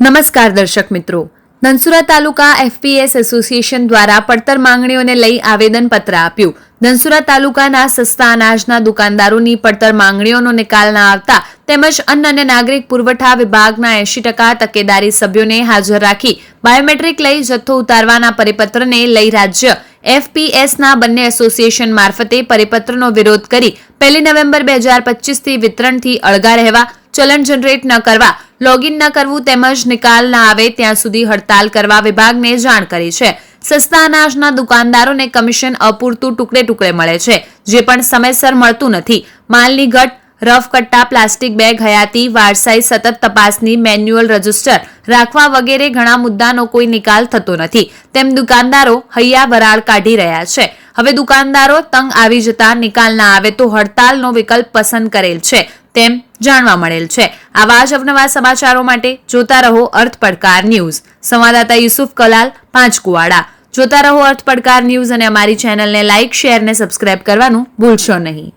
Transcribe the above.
નમસ્કાર દર્શક મિત્રો. ધનસુરા તાલુકા એફપીએસ એસોસિએશન દ્વારા પડતર માંગણીઓને લઈ આવેદનપત્ર આપ્યું. ધનસુરા તાલુકાના સસ્તા અનાજના દુકાનદારોની પડતર માંગણીઓનો નિકાલ ના આવતા તેમજ અન્ન અને નાગરિક પુરવઠા વિભાગના એંશી ટકા તકેદારી સભ્યોને હાજર રાખી બાયોમેટ્રિક લઈ જથ્થો ઉતારવાના પરિપત્રને લઈ રાજ્ય એફપીએસના બંને એસોસિએશન મારફતે પરિપત્રનો વિરોધ કરી પહેલી નવેમ્બર બે હજાર પચીસથી વિતરણથી અળગા રહેવા, ચલણ જનરેટ ન કરવા, લોગિન ન કરવું તેમજ નિકાલ ન આવે ત્યાં સુધી હડતાલ કરવા વિભાગને જાણ કરી છે. સસ્તા અનાજના દુકાનદારોને કમિશન અપૂરતું ટુકડે ટુકડે મળે છે, જે પણ સમયસર મળતું નથી. માલની ઘટ રફ કટ્ટા પ્લાસ્ટિક બેગ હયાતી વારસાઈ સતત તપાસની મેન્યુઅલ રજિસ્ટર રાખવા વગેરે ઘણા મુદ્દાનો કોઈ નિકાલ થતો નથી. તેમ દુકાનદારો હૈયા વરાળ કાઢી રહ્યા છે. હવે દુકાનદારો તંગ આવી જતા નિકાલ ના આવે તો હડતાલનો વિકલ્પ પસંદ કરેલ છે તેમ જાણવા મળેલ છે. આવા જ અવનવા સમાચારો માટે જોતા રહો અર્થ પડકાર ન્યૂઝ. સંવાદદાતા યુસુફ કલાલ, પાંચકુવાડા. જોતા રહો અર્થ પડકાર ન્યૂઝ અને અમારી ચેનલને લાઇક, શેર ને સબસ્ક્રાઇબ કરવાનું ભૂલશો નહીં.